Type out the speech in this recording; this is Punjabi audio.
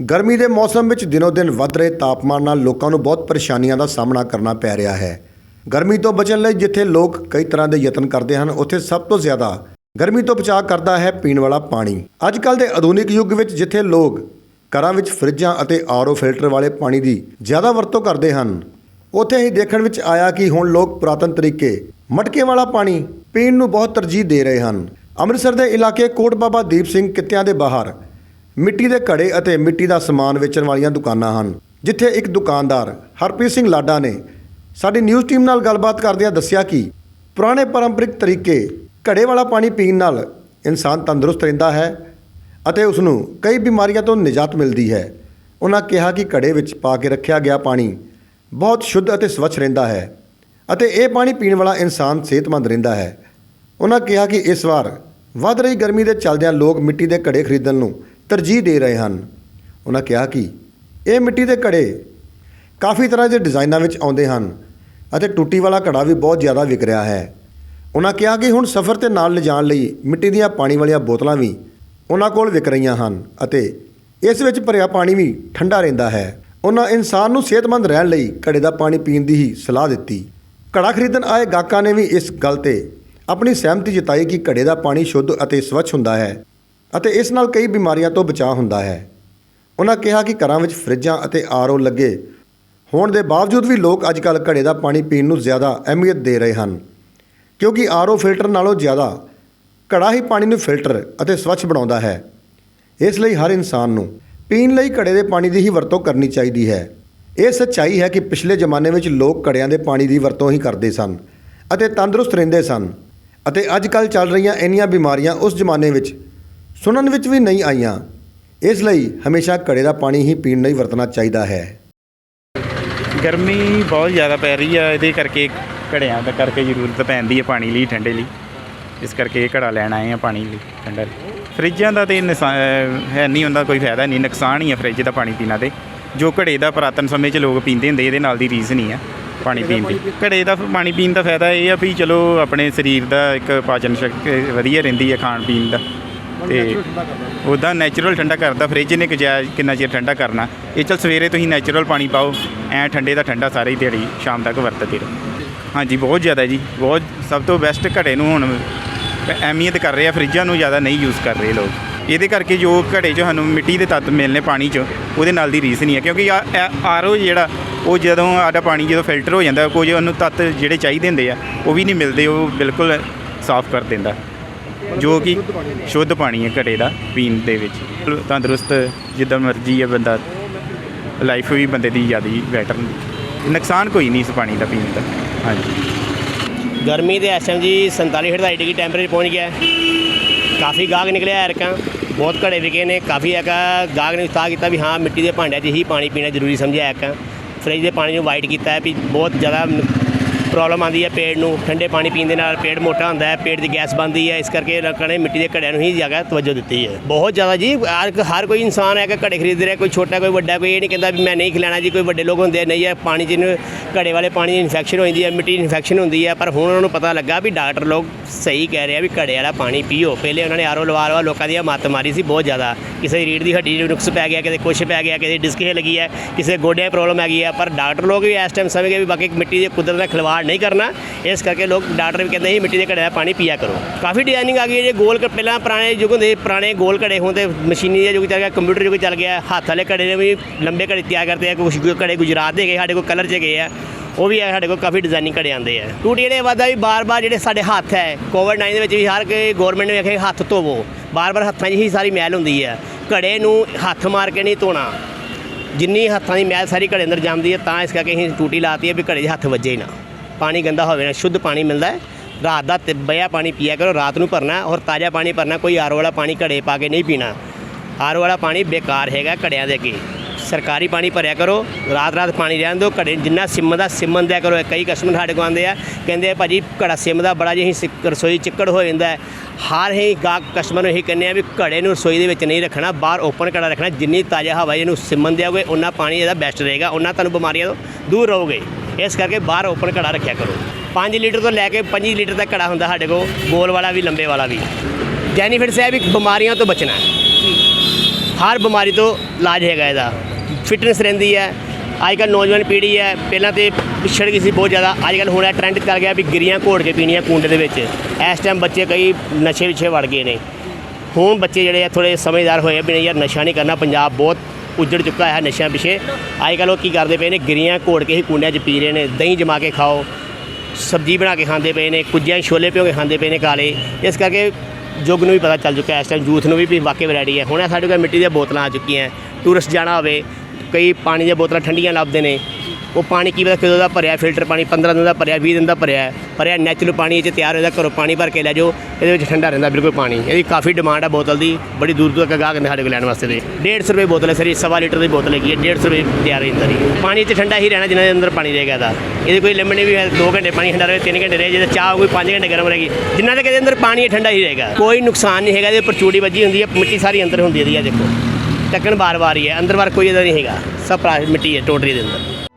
ਗਰਮੀ ਦੇ ਮੌਸਮ ਵਿੱਚ ਦਿਨੋ ਦਿਨ ਵੱਧ ਰਹੇ ਤਾਪਮਾਨ ਨਾਲ ਲੋਕਾਂ ਨੂੰ ਬਹੁਤ ਪਰੇਸ਼ਾਨੀਆਂ ਦਾ ਸਾਹਮਣਾ ਕਰਨਾ ਪੈ ਰਿਹਾ ਹੈ। ਗਰਮੀ ਤੋਂ ਬਚਣ ਲਈ ਜਿੱਥੇ ਲੋਕ ਕਈ ਤਰ੍ਹਾਂ ਦੇ ਯਤਨ ਕਰਦੇ ਹਨ, ਉੱਥੇ ਸਭ ਤੋਂ ਜ਼ਿਆਦਾ ਗਰਮੀ ਤੋਂ ਬਚਾਅ ਕਰਦਾ ਹੈ ਪੀਣ ਵਾਲਾ ਪਾਣੀ। ਅੱਜ ਕੱਲ ਦੇ ਆਧੁਨਿਕ ਯੁੱਗ ਵਿੱਚ ਜਿੱਥੇ ਲੋਕ ਘਰਾਂ ਵਿੱਚ ਫਰਿੱਜਾਂ ਅਤੇ ਆਰਓ ਫਿਲਟਰ ਵਾਲੇ ਪਾਣੀ ਦੀ ਜ਼ਿਆਦਾ ਵਰਤੋਂ ਕਰਦੇ ਹਨ, ਉੱਥੇ ਹੀ ਦੇਖਣ ਵਿੱਚ ਆਇਆ ਕਿ ਹੁਣ ਲੋਕ ਪੁਰਾਤਨ ਤਰੀਕੇ ਮਟਕੇ ਵਾਲਾ ਪਾਣੀ ਪੀਣ ਨੂੰ ਬਹੁਤ ਤਰਜੀਹ ਦੇ ਰਹੇ ਹਨ। ਅੰਮ੍ਰਿਤਸਰ ਦੇ ਇਲਾਕੇ ਕੋਟ ਬਾਬਾ ਦੀਪ ਸਿੰਘ ਕਿੱਤਿਆਂ ਦੇ ਬਾਹਰ ਮਿੱਟੀ ਦੇ ਘੜੇ ਅਤੇ ਮਿੱਟੀ ਦਾ ਸਮਾਨ ਵੇਚਣ ਵਾਲੀਆਂ ਦੁਕਾਨਾਂ ਹਨ, ਜਿੱਥੇ ਇੱਕ ਦੁਕਾਨਦਾਰ ਹਰਪ੍ਰੀਤ ਸਿੰਘ ਲਾਡਾ ਨੇ ਸਾਡੀ ਨਿਊਜ਼ ਟੀਮ ਨਾਲ ਗੱਲਬਾਤ ਕਰਦਿਆਂ ਦੱਸਿਆ ਕਿ ਪੁਰਾਣੇ ਪਰੰਪਰਿਕ ਤਰੀਕੇ ਘੜੇ ਵਾਲਾ ਪਾਣੀ ਪੀਣ ਨਾਲ ਇਨਸਾਨ ਤੰਦਰੁਸਤ ਰਹਿੰਦਾ ਹੈ ਅਤੇ ਉਸ ਨੂੰ ਕਈ ਬਿਮਾਰੀਆਂ ਤੋਂ ਨਿਜਾਤ ਮਿਲਦੀ ਹੈ। ਉਹਨਾਂ ਕਿਹਾ ਕਿ ਘੜੇ ਵਿੱਚ ਪਾ ਕੇ ਰੱਖਿਆ ਗਿਆ ਪਾਣੀ ਬਹੁਤ ਸ਼ੁੱਧ ਅਤੇ ਸਵੱਛ ਰਹਿੰਦਾ ਹੈ ਅਤੇ ਇਹ ਪਾਣੀ ਪੀਣ ਵਾਲਾ ਇਨਸਾਨ ਸਿਹਤਮੰਦ ਰਹਿੰਦਾ ਹੈ। ਉਹਨਾਂ ਕਿਹਾ ਕਿ ਇਸ ਵਾਰ ਵੱਧ ਰਹੀ ਗਰਮੀ ਦੇ ਚੱਲਦਿਆਂ ਲੋਕ ਮਿੱਟੀ ਦੇ ਘੜੇ ਖਰੀਦਣ ਨੂੰ ਤਰਜੀਹ ਦੇ ਰਹੇ ਹਨ। ਉਹਨਾਂ ਕਿਹਾ ਕਿ ਇਹ ਮਿੱਟੀ ਦੇ ਘੜੇ ਕਾਫੀ ਤਰ੍ਹਾਂ ਦੇ ਡਿਜ਼ਾਈਨਾਂ ਵਿੱਚ ਆਉਂਦੇ ਹਨ ਅਤੇ ਟੂਟੀ ਵਾਲਾ ਘੜਾ ਵੀ ਬਹੁਤ ਜ਼ਿਆਦਾ ਵਿਕ ਰਿਹਾ ਹੈ। ਉਹਨਾਂ ਕਿਹਾ ਕਿ ਹੁਣ ਸਫ਼ਰ ਤੇ ਨਾਲ ਲਿਜਾਣ ਲਈ ਮਿੱਟੀ ਦੀਆਂ ਪਾਣੀ ਵਾਲੀਆਂ ਬੋਤਲਾਂ ਵੀ ਉਹਨਾਂ ਕੋਲ ਵਿਕ ਰਹੀਆਂ ਹਨ ਅਤੇ ਇਸ ਵਿੱਚ ਭਰਿਆ ਪਾਣੀ ਵੀ ਠੰਡਾ ਰਹਿੰਦਾ ਹੈ। ਉਹਨਾਂ ਇਨਸਾਨ ਨੂੰ ਸਿਹਤਮੰਦ ਰਹਿਣ ਲਈ ਘੜੇ ਦਾ ਪਾਣੀ ਪੀਣ ਦੀ ਹੀ ਸਲਾਹ ਦਿੱਤੀ। ਘੜਾ ਖਰੀਦਣ ਆਏ ਗਾਹਕਾਂ ਨੇ ਵੀ ਇਸ ਗੱਲ ਤੇ ਆਪਣੀ ਸਹਿਮਤੀ ਜਤਾਈ ਕਿ ਘੜੇ ਦਾ ਪਾਣੀ ਸ਼ੁੱਧ ਅਤੇ ਸਵੱਛ ਹੁੰਦਾ ਹੈ। ਅਤੇ ਇਸ ਨਾਲ ਕਈ ਬਿਮਾਰੀਆਂ ਤੋਂ ਬਚਾਅ ਹੁੰਦਾ ਹੈ। ਉਹਨਾਂ ਕਿਹਾ ਕਿ ਘਰਾਂ ਵਿੱਚ ਫਰਿੱਜਾਂ ਅਤੇ ਆਰਓ ਲੱਗੇ ਹੋਣ ਦੇ ਬਾਵਜੂਦ ਵੀ ਲੋਕ ਅੱਜਕੱਲ੍ਹ ਘੜੇ ਦਾ ਪਾਣੀ ਪੀਣ ਨੂੰ ਜ਼ਿਆਦਾ ਅਹਿਮੀਅਤ ਦੇ ਰਹੇ ਹਨ, ਕਿਉਂਕਿ ਆਰਓ ਫਿਲਟਰ ਨਾਲੋਂ ਜ਼ਿਆਦਾ ਘੜਾ ਹੀ ਪਾਣੀ ਨੂੰ ਫਿਲਟਰ ਅਤੇ ਸਵੱਛ ਬਣਾਉਂਦਾ ਹੈ। ਇਸ ਲਈ ਹਰ ਇਨਸਾਨ ਨੂੰ ਪੀਣ ਲਈ ਘੜੇ ਦੇ ਪਾਣੀ ਦੀ ਹੀ ਵਰਤੋਂ ਕਰਨੀ ਚਾਹੀਦੀ ਹੈ। ਇਹ ਸੱਚਾਈ ਹੈ ਕਿ ਪਿਛਲੇ ਜ਼ਮਾਨੇ ਵਿੱਚ ਲੋਕ ਘੜਿਆਂ ਦੇ ਪਾਣੀ ਦੀ ਵਰਤੋਂ ਹੀ ਕਰਦੇ ਸਨ ਅਤੇ ਤੰਦਰੁਸਤ ਰਹਿੰਦੇ ਸਨ ਅਤੇ ਅੱਜ ਕੱਲ੍ਹ ਚੱਲ ਰਹੀਆਂ ਇੰਨੀਆਂ ਬਿਮਾਰੀਆਂ ਉਸ ਜ਼ਮਾਨੇ ਵਿੱਚ ਸੁਣਨ ਵਿੱਚ ਵੀ ਨਹੀਂ ਆਈਆਂ। ਇਸ ਲਈ ਹਮੇਸ਼ਾ ਘੜੇ ਦਾ ਪਾਣੀ ਹੀ ਪੀਣ ਲਈ ਵਰਤਣਾ ਚਾਹੀਦਾ ਹੈ। ਗਰਮੀ ਬਹੁਤ ਜ਼ਿਆਦਾ ਪੈ ਰਹੀ ਆ, ਇਹਦੇ ਕਰਕੇ ਘੜਿਆਂ ਦਾ ਕਰਕੇ ਜ਼ਰੂਰਤ ਪੈਂਦੀ ਹੈ ਪਾਣੀ ਲਈ, ਠੰਡੇ ਲਈ। ਇਸ ਕਰਕੇ ਇਹ ਘੜਾ ਲੈਣ ਆਏ ਆ ਪਾਣੀ ਲਈ, ਠੰਡਾ ਲਈ। ਫਰਿੱਜਾਂ ਦਾ ਤੇ ਨੁਕਸਾ- ਹੈ ਨਹੀਂ ਹੁੰਦਾ ਕੋਈ ਫਾਇਦਾ ਨਹੀਂ, ਨੁਕਸਾਨ ਹੀ ਆ ਫਰਿੱਜ ਦਾ ਪਾਣੀ ਪੀਣਾ ਤੇ। ਜੋ ਘੜੇ ਦਾ ਪੁਰਾਤਨ ਸਮੇਂ 'ਚ ਲੋਕ ਪੀਂਦੇ ਹੁੰਦੇ, ਇਹਦੇ ਨਾਲ ਦੀ ਰੀਸ ਨਹੀਂ ਆ ਪਾਣੀ ਪੀਣ ਦੀ। ਘੜੇ ਦਾ ਪਾਣੀ ਪੀਣ ਦਾ ਫਾਇਦਾ ਇਹ ਆ ਵੀ ਚਲੋ ਆਪਣੇ ਸਰੀਰ ਦਾ ਇੱਕ ਪਾਚਨ ਸ਼ਕਤੀ ਵਧੀਆ ਰਹਿੰਦੀ ਹੈ ਖਾਣ ਪੀਣ ਦਾ। ਤੇ ਉੱਦਾਂ ਨੈਚੁਰਲ ਠੰਡਾ ਕਰਦਾ ਫ੍ਰਿਜ ਨੇ ਕਿਜਾ ਕਿੰਨਾ ਚਿਰ ਠੰਡਾ ਕਰਨਾ। ਇਹ ਚਲ ਸਵੇਰੇ ਤੁਸੀਂ ਨੈਚੁਰਲ ਪਾਣੀ ਪਾਓ ਐ ਠੰਡੇ ਦਾ ਠੰਡਾ ਸਾਰੀ ਦਿਹਾੜੀ ਸ਼ਾਮ ਤੱਕ ਵਰਤਦੇ ਰਹੋ। ਹਾਂਜੀ ਬਹੁਤ ਜ਼ਿਆਦਾ ਜੀ ਬਹੁਤ ਸਭ ਤੋਂ ਬੈਸਟ ਘੜੇ ਨੂੰ ਹੁਣ ਅਹਿਮੀਅਤ ਕਰ ਰਹੇ ਆ ਫਰਿੱਜਾਂ ਨੂੰ ਜ਼ਿਆਦਾ ਨਹੀਂ ਯੂਜ਼ ਕਰ ਰਹੇ ਲੋਕ। ਇਹਦੇ ਕਰਕੇ ਜੋ ਘੜੇ 'ਚ ਸਾਨੂੰ ਮਿੱਟੀ ਦੇ ਤੱਤ ਮਿਲਨੇ ਪਾਣੀ 'ਚ ਉਹਦੇ ਨਾਲ ਦੀ ਰੀਸ ਨਹੀਂ ਹੈ ਕਿਉਂਕਿ ਆਰਓ ਜਿਹੜਾ ਉਹ ਜਦੋਂ ਸਾਡਾ ਪਾਣੀ ਜਦੋਂ ਫਿਲਟਰ ਹੋ ਜਾਂਦਾ ਕੁਝ ਉਹਨੂੰ ਤੱਤ ਜਿਹੜੇ ਚਾਹੀਦੇ ਹੁੰਦੇ ਆ ਉਹ ਵੀ ਨਹੀਂ ਮਿਲਦੇ ਉਹ ਬਿਲਕੁਲ ਸਾਫ਼ ਕਰ ਦਿੰਦਾ। ਜੋ ਕਿ ਸ਼ੁੱਧ ਪਾਣੀ ਹੈ ਘੜੇ ਦਾ, ਪੀਣ ਦੇ ਵਿੱਚ। ਤੰਦਰੁਸਤ ਜਿੱਦਾਂ ਮਰਜ਼ੀ ਹੈ ਬੰਦਾ ਲਾਈਫ ਵੀ ਬੰਦੇ ਦੀ ਜ਼ਿਆਦਾ ਬੈਟਰ ਨੁਕਸਾਨ ਕੋਈ ਨਹੀਂ ਇਸ ਪਾਣੀ ਦਾ ਪੀਣ ਦਾ। ਹਾਂਜੀ। ਗਰਮੀ ਦੇ ਐਸਐਮ ਜੀ 47 48 ਡਿਗਰੀ ਟੈਂਪਰੇਚਰ ਪਹੁੰਚ ਗਿਆ। ਕਾਫੀ ਗਾਹਕ ਨਿਕਲਿਆ ਐਰਕਾਂ। ਬਹੁਤ ਘੜੇ ਵਿਕੇ ਨੇ। ਕਾਫੀ ਐਕਾ ਗਾਹਕ ਨੇ ਉਤਸ਼ਾਹ ਕੀਤਾ ਵੀ ਹਾਂ, ਮਿੱਟੀ ਦੇ ਭਾਂਡਿਆਂ 'ਚ ਹੀ ਪਾਣੀ ਪੀਣਾ ਜ਼ਰੂਰੀ ਸਮਝਿਆ ਐਰਕਾਂ। ਫ੍ਰਿਜ ਦੇ ਪਾਣੀ ਨੂੰ ਵਾਈਟ ਕੀਤਾ ਹੈ ਵੀ ਬਹੁਤ ਜ਼ਿਆਦਾ ਪ੍ਰੋਬਲਮ ਆਉਂਦੀ ਹੈ ਪੇਟ ਨੂੰ, ਠੰਡੇ ਪਾਣੀ ਪੀਣ ਦੇ ਨਾਲ ਪੇਟ ਮੋਟਾ ਹੁੰਦਾ ਹੈ ਪੇਟ ਦੀ ਗੈਸ ਬਣਦੀ ਹੈ, ਇਸ ਕਰਕੇ ਲੋਕਾਂ ਨੇ ਮਿੱਟੀ ਦੇ ਘੜਿਆਂ ਨੂੰ ਹੀ ਜ਼ਿਆਦਾ ਤਵੱਜੋ ਦਿੱਤੀ ਹੈ। ਬਹੁਤ ਜ਼ਿਆਦਾ ਜੀ, ਹਰ ਹਰ ਕੋਈ ਇਨਸਾਨ ਹੈ ਕਿ ਘੜੇ ਖਰੀਦ ਰਿਹਾ, ਕੋਈ ਛੋਟਾ, ਕੋਈ ਵੱਡਾ, ਕੋਈ ਇਹ ਨਹੀਂ ਕਹਿੰਦਾ ਵੀ ਮੈਂ ਨਹੀਂ ਖਿਲਾਣਾ ਜੀ, ਕੋਈ ਵੱਡੇ ਲੋਕ ਹੁੰਦੇ ਆ, ਨਹੀਂ ਹੈ, ਪਾਣੀ ਜਿਹਨੂੰ ਘੜੇ ਵਾਲੇ ਪਾਣੀ ਦੀ ਇਨਫੈਕਸ਼ਨ ਹੋ ਜਾਂਦੀ ਹੈ, ਮਿੱਟੀ ਦੀ ਇਨਫੈਕਸ਼ਨ ਹੁੰਦੀ ਹੈ, ਪਰ ਹੁਣ ਉਹਨਾਂ ਨੂੰ ਪਤਾ ਲੱਗਾ ਵੀ ਡਾਕਟਰ ਲੋਕ ਸਹੀ ਕਹਿ ਰਹੇ ਆ ਵੀ ਘੜੇ ਵਾਲਾ ਪਾਣੀ ਪੀਓ। ਪਹਿਲੇ ਉਹਨਾਂ ਨੇ ਆਰੋ ਲਵਾ ਲਵਾ ਲੋਕਾਂ ਦੀਆਂ ਮੱਤ ਮਾਰੀ ਸੀ ਬਹੁਤ ਜ਼ਿਆਦਾ। ਕਿਸੇ ਦੀ ਰੀੜ ਦੀ ਹੱਡੀ ਨੂੰ ਨੁਕਸ ਪੈ ਗਿਆ ਕਿਸੇ ਕੁਛ ਪੈ ਗਿਆ, ਕਿਸੇ ਦੀ ਡਿਸਕ ਹਿੱਲ ਹੈ, ਕਿਸੇ ਦੇ ਗੋਡਿਆਂ ਪ੍ਰੋਬਲਮ ਹੈਗੀ ਹੈ, ਪਰ ਡਾਕਟਰ ਲੋਕ ਵੀ ਇਸ ਟਾਈਮ ਸਮਝ ਗਏ ਵੀ ਬਾਕੀ ਮਿੱਟੀ ਦੇ ਕੁਦਰਤ ਦਾ ਖਿਲਵਾੜ ਨਹੀਂ ਕਰਨਾ। ਇਸ ਕਰਕੇ ਲੋਕ ਡਾਕਟਰ ਵੀ ਕਹਿੰਦੇ ਸੀ, ਮਿੱਟੀ ਦੇ ਘੜੇ ਦਾ ਪਾਣੀ ਪੀਆ ਕਰੋ। ਕਾਫੀ ਡਿਜ਼ਾਈਨਿੰਗ ਆ ਗਈ ਹੈ ਜੇ, ਗੋਲ ਪਹਿਲਾਂ ਪੁਰਾਣੇ ਯੁੱਗ ਹੁੰਦੇ ਪੁਰਾਣੇ ਗੋਲ ਘੜੇ ਹੁੰਦੇ ਮਸ਼ੀਨੀ ਦੇ ਯੁੱਗ ਚੱਲ ਗਿਆ ਕੰਪਿਊਟਰ ਯੁੱਗ ਚੱਲ ਗਿਆ, ਹੱਥ ਵਾਲੇ ਘੜੇ ਨੇ ਵੀ ਲੰਬੇ ਘੜੇ ਤਿਆਰ ਕਰਦੇ ਆ ਕੁਝ ਘੜੇ ਗੁਜਰਾਤ ਦੇ ਗਏ, ਸਾਡੇ ਕੋਲ ਕਲਰ 'ਚ ਗਏ ਆ। ਉਹ ਵੀ ਹੈ ਸਾਡੇ ਕੋਲ ਕਾਫੀ ਡਿਜ਼ਾਈਨਿੰਗ ਘੜੇ ਆਉਂਦੇ ਆ। ਟੂਟੀਆਂ ਦੇ ਵਾਦਾ ਵੀ ਬਾਰ-ਬਾਰ ਜਿਹੜੇ ਸਾਡੇ ਹੱਥ ਹੈ ਕੋਵਿਡ 19 ਦੇ ਵਿੱਚ ਵੀ ਹਰ ਕੋਈ ਗਵਰਨਮੈਂਟ ਨੇ ਆਖਿਆ ਹੱਥ ਧੋਵੋ। ਬਾਰ-ਬਾਰ ਹੱਥਾਂ 'ਚ ਹੀ ਸਾਰੀ ਮੈਲ ਹੁੰਦੀ ਹੈ ਘੜੇ ਨੂੰ ਹੱਥ ਮਾਰ ਕੇ ਨਹੀਂ ਧੋਣਾ। ਜਿੰਨੀ ਹੱਥਾਂ ਦੀ ਮੈਲ ਸਾਰੀ ਘੜੇ ਅੰਦਰ ਜੰਮਦੀ ਹੈ ਤਾਂ ਇਸ ਕਰਕੇ ਅਸੀਂ ਟੂਟੀ ਲਾਤੀ ਹੈ ਵੀ ਘੜੇ 'ਚ ਹੱਥ ਵੱਜੇ ਹੀ ਨਾ। ਪਾਣੀ ਗੰਦਾ ਹੋਵੇ ਨਾ, ਸ਼ੁੱਧ ਪਾਣੀ ਮਿਲਦਾ ਹੈ। ਰਾਤ ਦਾ ਤਿੱਬਿਆ ਪਾਣੀ ਪੀਆ ਕਰੋ, ਰਾਤ ਨੂੰ ਭਰਨਾ ਔਰ ਤਾਜ਼ਾ ਪਾਣੀ ਭਰਨਾ, ਕੋਈ ਆਰੋ ਵਾਲਾ ਪਾਣੀ ਘੜੇ ਪਾ ਕੇ ਨਹੀਂ ਪੀਣਾ। ਆਰੋ ਵਾਲਾ ਪਾਣੀ ਬੇਕਾਰ ਹੈਗਾ ਘੜਿਆਂ ਦੇ ਅੱਗੇ। ਸਰਕਾਰੀ ਪਾਣੀ ਭਰਿਆ ਕਰੋ, ਰਾਤ ਰਾਤ ਪਾਣੀ ਰਹਿਣ ਦਿਓ, ਘੜੇ ਜਿੰਨਾ ਸਿਮਨ ਦਾ ਸਿਮਨ ਦਿਆ ਕਰੋ ਕਈ ਕਸਟਮਰ ਸਾਡੇ ਕੋਲ ਆਉਂਦੇ ਆ, ਕਹਿੰਦੇ ਆ ਭਾਜੀ ਘੜਾ ਸਿਮ ਦਾ ਬੜਾ ਜਿਹੀ ਸਿ- ਰਸੋਈ ਚਿੱਕੜ ਹੋ ਜਾਂਦਾ ਹੈ। ਹਰ ਹੀ ਗਾਹਕ, ਕਸਟਮਰ ਨੂੰ ਇਹੀ ਕਹਿੰਦੇ ਆ ਵੀ ਘੜੇ ਨੂੰ ਰਸੋਈ ਦੇ ਵਿੱਚ ਨਹੀਂ ਰੱਖਣਾ, ਬਾਹਰ ਓਪਨ ਘੜਾ ਰੱਖਣਾ, ਜਿੰਨੀ ਤਾਜ਼ਾ ਹਵਾ ਇਹਨੂੰ ਸਿਮਨ ਦਿਆਗੇ ਉਨਾ ਪਾਣੀ ਇਹਦਾ ਬੈਸਟ ਰਹੇਗਾ ਉਹਨਾਂ ਤੁਹਾਨੂੰ ਬਿਮਾਰੀਆਂ ਤੋਂ ਦੂਰ ਰਹੋਗੇ। ਇਸ ਕਰਕੇ ਬਾਹਰ ਓਪਨ ਘੜਾ ਰੱਖਿਆ ਕਰੋ। 5 ਲੀਟਰ ਤੋਂ ਲੈ ਕੇ 25 ਲੀਟਰ ਤੱਕ ਘੜਾ ਹੁੰਦਾ ਸਾਡੇ ਕੋਲ, ਗੋਲ ਵਾਲਾ ਵੀ, ਲੰਬੇ ਵਾਲਾ ਵੀ। ਬੈਨੀਫਿਟਸ ਹੈ ਵੀ ਬਿਮਾਰੀਆਂ ਤੋਂ ਬਚਣਾ ਹਰ ਬਿਮਾਰੀ ਤੋਂ ਇਲਾਜ ਹੈਗਾ ਇਹਦਾ। ਫਿਟਨੈਸ ਰਹਿੰਦੀ ਹੈ। ਅੱਜ ਕੱਲ੍ਹ ਨੌਜਵਾਨ ਪੀੜ੍ਹੀ ਹੈ। ਪਹਿਲਾਂ ਤੇ ਪਿਛੜ ਗਈ ਸੀ ਬਹੁਤ ਜ਼ਿਆਦਾ। ਅੱਜ ਕੱਲ੍ਹ ਹੁਣ ਇਹ ਟ੍ਰੈਂਡ ਚੱਲ ਗਿਆ ਵੀ ਗਿਰੀਆਂ ਘੋੜ ਕੇ ਪੀਣੀਆਂ ਕੁੰਡੇ ਦੇ ਵਿੱਚ। ਇਸ ਟਾਈਮ ਬੱਚੇ ਕਈ ਨਸ਼ੇ ਵਿਛੇ ਵੜ ਗਏ ਨੇ। ਹੁਣ ਬੱਚੇ ਜਿਹੜੇ ਆ ਥੋੜੇ ਸਮਝਦਾਰ ਹੋਏ ਆ ਵੀ ਨਹੀਂ ਯਾਰ, ਨਸ਼ਾ ਨਹੀਂ ਕਰਨਾ। ਪੰਜਾਬ ਬਹੁਤ ਉੱਜੜ ਚੁੱਕਾ ਹੈ ਨਸ਼ਿਆਂ ਪਿਛੇ। ਅੱਜ ਕੱਲ੍ਹ ਉਹ ਕੀ ਕਰਦੇ ਪਏ ਨੇ? ਗਿਰੀਆਂ ਘੋੜ ਕੇ ਹੀ ਕੁੰਡਿਆਂ 'ਚ ਪੀ ਰਹੇ ਨੇ। ਦਹੀਂ ਜਮਾ ਕੇ ਖਾਓ। ਸਬਜ਼ੀ ਬਣਾ ਕੇ ਖਾਂਦੇ ਪਏ ਨੇ। ਕੁੱਜਿਆਂ ਛੋਲੇ ਭਿਓ ਕੇ ਖਾਂਦੇ ਪਏ ਨੇ ਕਾਲੇ। ਇਸ ਕਰਕੇ ਜੁਗ ਨੂੰ ਵੀ ਪਤਾ ਚੱਲ ਚੁੱਕਾ ਇਸ ਟਾਈਮ ਯੂਥ ਨੂੰ ਵੀ ਵੀ ਵਾਕਈ ਵੈਰਾਈਟੀ ਹੈ। ਹੁਣ ਸਾਡੇ ਕੋਲ ਮਿੱਟੀ ਦੀਆਂ ਬੋਤਲਾਂ ਆ ਚੁੱਕੀਆਂ। ਟੂਰਿਸਟ ਜਾਣਾ ਹੋਵੇ, ਕਈ ਪਾਣੀ ਦੀਆਂ ਬੋਤਲਾਂ ਠੰਡੀਆਂ ਲੱਭਦੇ ਨੇ। ਉਹ ਪਾਣੀ ਕੀ ਪਤਾ ਕਦੋਂ ਦਾ ਭਰਿਆ, ਫਿਲਟਰ ਪਾਣੀ 15 ਦਿਨ ਦਾ ਭਰਿਆ 20 ਦਿਨ ਦਾ ਭਰਿਆ ਭਰਿਆ ਨੈਚੁਰਲ ਪਾਣੀ ਇਹ 'ਚ ਤਿਆਰ ਹੋਇਆ ਘਰੋਂ ਪਾਣੀ ਭਰ ਕੇ ਲੈ ਜਾਓ, ਇਹਦੇ ਵਿੱਚ ਠੰਡਾ ਰਹਿੰਦਾ ਬਿਲਕੁਲ ਪਾਣੀ। ਇਹਦੀ ਕਾਫੀ ਡਿਮਾਂਡ ਹੈ ਬੋਤਲ ਦੀ, ਬੜੀ ਦੂਰ ਦੂਰ ਤੱਕ ਗਾਹਕ ਨੇ ਸਾਡੇ ਕੋਲ ਲੈਣ ਵਾਸਤੇ ਦੇ। 150 ਰੁਪਏ ਬੋਤਲ ਹੈ ਸਰ ਇਹ ਸਵਾ ਲੀਟਰ ਦੀ ਬੋਤਲ ਹੈਗੀ ਹੈ 150 ਰੁਪਏ ਤਿਆਰ ਹੈ ਅੰਦਰ ਹੀ। ਪਾਣੀ 'ਚ ਠੰਡਾ ਹੀ ਰਹਿਣਾ ਜਿੰਨਾ ਦੇ ਅੰਦਰ ਪਾਣੀ ਰਹੇਗਾ ਇਹਦਾ। ਇਹਦੇ ਕੋਈ ਲਿਮਟ ਨਹੀਂ ਵੀ 2 ਘੰਟੇ ਪਾਣੀ ਠੰਡਾ ਰਹੇ 3 ਘੰਟੇ ਰਹੇ ਜੇ ਚਾਹ ਕੋਈ 5 ਘੰਟੇ ਗਰਮ ਰਹੇਗੀ। ਜਿੰਨਾ ਤੱਕ ਇਹਦੇ ਅੰਦਰ ਪਾਣੀ ਹੈ, ਠੰਡਾ ਹੀ ਰਹੇਗਾ। ਕੋਈ ਨੁਕਸਾਨ ਨਹੀਂ ਹੈਗਾ, ਇਹਦੇ ਉੱਪਰ ਚੂੜੀ ਵੱਜੀ ਹੁੰਦੀ ਹੈ, ਮਿੱਟੀ ਸਾਰੀ ਅੰਦਰ ਹੁੰਦੀ ਹੈ ਇਹਦੀ ਆ ਦੇਖੋ। ਢੱਕਣ ਬਾਰ-ਬਾਰ ਹੀ ਹੈ, ਅੰਦਰ ਬਾਰ ਕੋਈ ਇਹਦਾ ਨਹੀਂ ਹੈਗਾ। ਸਭ ਮਿੱਟੀ ਹੈ ਟੋਟਰੀ ਦੇ ਅੰਦਰ।